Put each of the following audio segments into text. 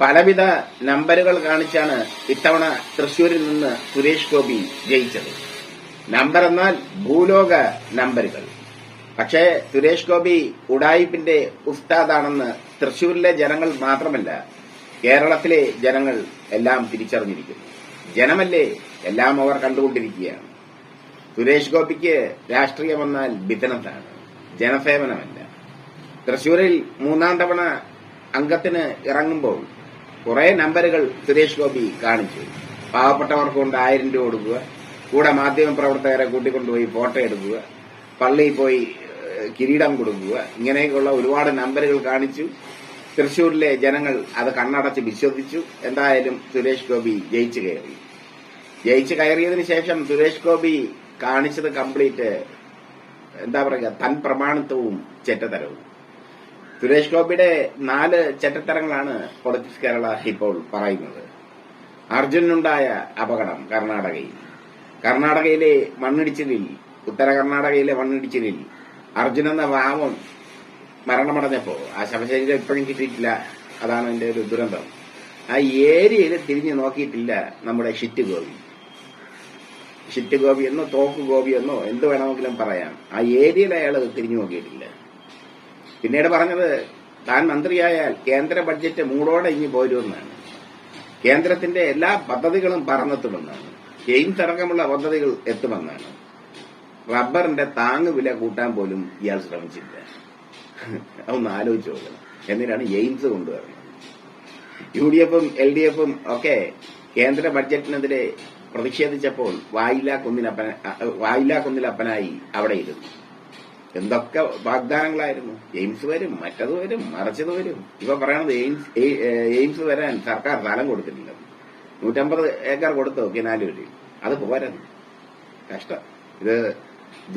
പലവിധ നമ്പറുകൾ കാണിച്ചാണ് ഇത്തവണ തൃശൂരിൽ നിന്ന് സുരേഷ് ഗോപി ജയിച്ചത്. നമ്പർ എന്നാൽ ഭൂലോക നമ്പറുകൾ പക്ഷേ സുരേഷ് ഗോപി ഉഡായിപ്പിന്റെ ഉസ്താദാണെന്ന് തൃശൂരിലെ ജനങ്ങൾ മാത്രമല്ല കേരളത്തിലെ ജനങ്ങൾ എല്ലാം തിരിച്ചറിഞ്ഞിരിക്കുന്നു. ജനമല്ലേ എല്ലാം അവർ കണ്ടുകൊണ്ടിരിക്കുകയാണ്. സുരേഷ് ഗോപിക്ക് രാഷ്ട്രീയമെന്നാൽ ബിദനത്താണ് ജനസേവനമല്ല. തൃശൂരിൽ മൂന്നാം തവണ അംഗത്തിന് ഇറങ്ങുമ്പോൾ കുറെ നമ്പറുകൾ സുരേഷ് ഗോപി കാണിച്ചു. പാവപ്പെട്ടവർക്ക് കൊണ്ട് ആയിരം രൂപ കൊടുക്കുക. കൂടെ മാധ്യമ പ്രവർത്തകരെ കൂട്ടിക്കൊണ്ടുപോയി ഫോട്ടോ എടുക്കുക. പള്ളിയിൽ പോയി കിരീടം കൊടുക്കുക. ഇങ്ങനെയൊക്കെയുള്ള ഒരുപാട് നമ്പറുകൾ കാണിച്ചു. തൃശൂരിലെ ജനങ്ങൾ അത് കണ്ണടച്ച് വിശ്വസിച്ചു. എന്തായാലും സുരേഷ് ഗോപി ജയിച്ചു കയറി. ജയിച്ചു കയറിയതിനു ശേഷം സുരേഷ് ഗോപി കാണിച്ചത് കംപ്ലീറ്റ് എന്താ പറയുക തൻ പ്രമാണത്വവും ചെറ്റത്തരവും സുരേഷ് ഗോപിയുടെ നാല് ചെറ്റത്തരങ്ങളാണ് പൊളിറ്റിക്സ് കേരള ഇപ്പോൾ പറയുന്നത്. അർജുനുണ്ടായ അപകടം കർണാടകയിൽ കർണാടകയിലെ മണ്ണിടിച്ചിലിൽ ഉത്തര കർണാടകയിലെ മണ്ണിടിച്ചിലിൽ അർജുൻ എന്ന ഭാവം മരണമടഞ്ഞപ്പോ ആ ശവശരീരം ഇപ്പോഴും കിട്ടിയിട്ടില്ല. അതാണ് എന്റെ ഒരു ദുരന്തം. ആ ഏരിയയിൽ തിരിഞ്ഞു നോക്കിയിട്ടില്ല നമ്മുടെ ഷിറ്റ് ഗോപി. ഷിറ്റ് ഗോപി എന്നോ തോക്ക് ഗോപി എന്നോ എന്ത് വേണമെങ്കിലും പറയാം. ആ ഏരിയയിൽ അയാൾ തിരിഞ്ഞു നോക്കിയിട്ടില്ല. പിന്നീട് പറഞ്ഞത് താൻ മന്ത്രിയായാൽ കേന്ദ്ര ബഡ്ജറ്റ് മൂടോടെ ഇനി പോരുമെന്നാണ്. കേന്ദ്രത്തിന്റെ എല്ലാ പദ്ധതികളും പറന്നെത്തുമെന്നാണ്. ഗെയിം അടക്കമുള്ള പദ്ധതികൾ എത്തുമെന്നാണ്. റബ്ബറിന്റെ താങ്ങ് വില കൂട്ടാൻ പോലും ഇയാൾ ശ്രമിച്ചില്ല. അതൊന്ന് ആലോചിച്ച് നോക്കണം. എന്തിനാണ് എയിംസ് കൊണ്ടുവരുന്നത്. യു ഡി എഫും എൽ ഡി എഫും ഒക്കെ കേന്ദ്ര ബഡ്ജറ്റിനെതിരെ പ്രതിഷേധിച്ചപ്പോൾ വായില്ലാ കുന്നിലപ്പന വായില്ലാ കുന്നിലപ്പനായി അവിടെ ഇരുന്നു. എന്തൊക്കെ വാഗ്ദാനങ്ങളായിരുന്നു? എയിംസ് വരും മറ്റത് വരും മറിച്ചത് വരും. ഇപ്പൊ പറയണത് എയിംസ് എയിംസ് വരാൻ സർക്കാർ സ്ഥലം കൊടുത്തിട്ടില്ല. നൂറ്റമ്പത് ഏക്കർ കൊടുത്തു കിനാലൂരിൽ അത് പോരാന്ന് കഷ്ടം. ഇത്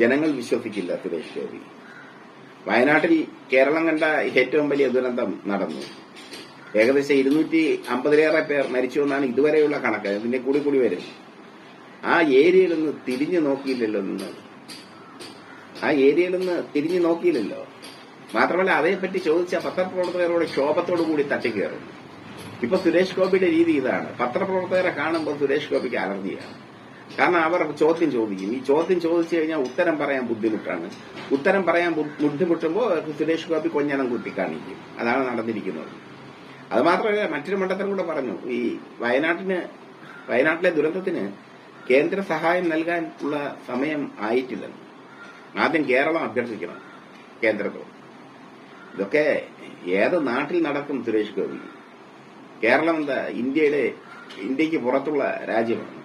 ജനങ്ങൾ വിശ്വസിക്കില്ല സുരേഷ് ഗോപി. വയനാട്ടിൽ കേരളം കണ്ട ഏറ്റവും വലിയ ദുരന്തം നടന്നു. ഏകദേശം ഇരുന്നൂറ്റി അമ്പതിലേറെ പേർ മരിച്ചു എന്നാണ് ഇതുവരെയുള്ള കണക്ക്. ഇതിന്റെ കൂടി കൂടി വരും. ആ ഏരിയയിലൊന്ന് തിരിഞ്ഞു നോക്കിയില്ലല്ലോ നിങ്ങൾ. ആ ഏരിയയിൽ നിന്ന് തിരിഞ്ഞു നോക്കിയില്ലല്ലോ. മാത്രമല്ല അതേപ്പറ്റി ചോദിച്ച പത്രപ്രവർത്തകരോട് ക്ഷോഭത്തോടു കൂടി തട്ടിക്കയറും ഇപ്പൊ സുരേഷ് ഗോപിയുടെ രീതി ഇതാണ്. പത്രപ്രവർത്തകരെ കാണുമ്പോൾ സുരേഷ് ഗോപിക്ക് അലർജിയാണ്. കാരണം അവർ ചോദ്യം ചോദിക്കും. ഈ ചോദ്യം ചോദിച്ചു കഴിഞ്ഞാൽ ഉത്തരം പറയാൻ ബുദ്ധിമുട്ടാണ്. ഉത്തരം പറയാൻ ബുദ്ധിമുട്ടുമ്പോൾ സുരേഷ് ഗോപി കൊഞ്ഞനം കുത്തി കാണിക്കും. അതാണ് നടന്നിരിക്കുന്നത്. അത് മാത്രമല്ല മറ്റൊരു മണ്ഡലത്തിനും കൂടെ പറഞ്ഞു. ഈ വയനാട്ടിന് വയനാട്ടിലെ ദുരന്തത്തിന് കേന്ദ്ര സഹായം നൽകാൻ ഉള്ള സമയം ആയിട്ടില്ലെന്ന് ആദ്യം കേരളം അഭ്യർത്ഥിക്കണം കേന്ദ്രത്തോട്. ഇതൊക്കെ ഏത് നാട്ടിൽ നടക്കും സുരേഷ് ഗോപി? കേരളം എന്താ ഇന്ത്യയിലെ ഇന്ത്യയ്ക്ക് പുറത്തുള്ള രാജ്യമാണ്.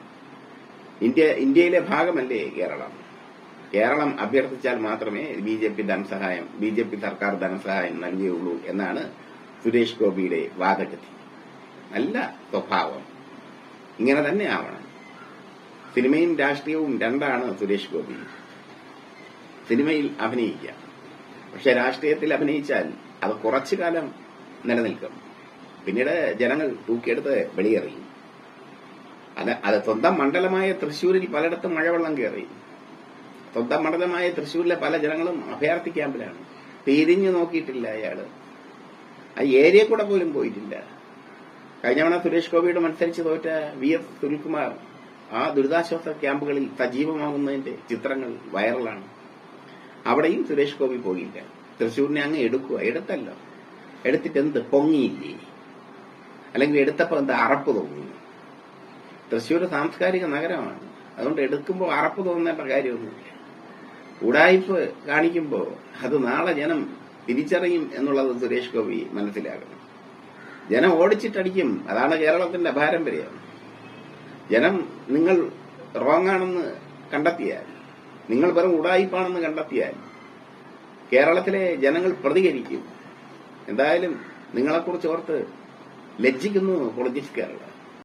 ഇന്ത്യ ഇന്ത്യയിലെ ഭാഗമല്ലേ കേരളം? കേരളം അഭ്യർത്ഥിച്ചാൽ മാത്രമേ ബി ജെ പി ധനസഹായം ബി ജെ പി സർക്കാർ ധനസഹായം നൽകുകയുള്ളൂ എന്നാണ് സുരേഷ് ഗോപിയുടെ വാദഗതി. നല്ല സ്വഭാവം. ഇങ്ങനെ തന്നെ ആവണം. സിനിമയും രാഷ്ട്രീയവും രണ്ടാണ് സുരേഷ് ഗോപി. സിനിമയിൽ അഭിനയിക്കാം. പക്ഷെ രാഷ്ട്രീയത്തിൽ അഭിനയിച്ചാൽ അത് കുറച്ചു കാലം നിലനിൽക്കും. പിന്നീട് ജനങ്ങൾ തൂക്കിയെടുത്ത് വെളിയേറിയും അത് അത് സ്വന്തം മണ്ഡലമായ തൃശൂരിൽ പലയിടത്തും മഴവെള്ളം കയറി. സ്വന്തം മണ്ഡലമായ തൃശൂരിലെ പല ജനങ്ങളും അഭയാർത്ഥി ക്യാമ്പിലാണ്. തിരിഞ്ഞു നോക്കിയിട്ടില്ല അയാൾ. ആ ഏരിയ കൂടെ പോലും പോയിട്ടില്ല. കഴിഞ്ഞ തവണ സുരേഷ് ഗോപിയുടെ മത്സരിച്ച് തോറ്റ വി എസ് സുനിൽകുമാർ ആ ദുരിതാശ്വാസ ക്യാമ്പുകളിൽ സജീവമാകുന്നതിന്റെ ചിത്രങ്ങൾ വൈറലാണ്. അവിടെയും സുരേഷ് ഗോപി പോയില്ല. തൃശ്ശൂരിനെ അങ്ങ് എടുക്കുക എടുത്തല്ലോ. എടുത്തിട്ട് എന്ത്? പൊങ്ങിയില്ലേ? അല്ലെങ്കിൽ എടുത്തപ്പോ എന്ത്? അറപ്പ് തോന്നി. തൃശ്ശൂർ സാംസ്കാരിക നഗരമാണ്. അതുകൊണ്ട് എടുക്കുമ്പോൾ അറപ്പ് തോന്നേണ്ട കാര്യമൊന്നുമില്ല. ഉടായ്പ് കാണിക്കുമ്പോൾ അത് നാളെ ജനം തിരിച്ചറിയും എന്നുള്ളത് സുരേഷ് ഗോപി മനസ്സിലാക്കണം. ജനം ഓടിച്ചിട്ടടിക്കും. അതാണ് കേരളത്തിന്റെ പാരമ്പര്യം. ജനം നിങ്ങൾ റോങ് ആണെന്ന് കണ്ടെത്തിയാൽ നിങ്ങൾ വെറും ഉടായിപ്പാണെന്ന് കണ്ടെത്തിയാൽ കേരളത്തിലെ ജനങ്ങൾ പ്രതികരിക്കും. എന്തായാലും നിങ്ങളെക്കുറിച്ച് ഓർത്ത് ലജ്ജിക്കുന്നു പൊളിറ്റിക്സ് കേരള.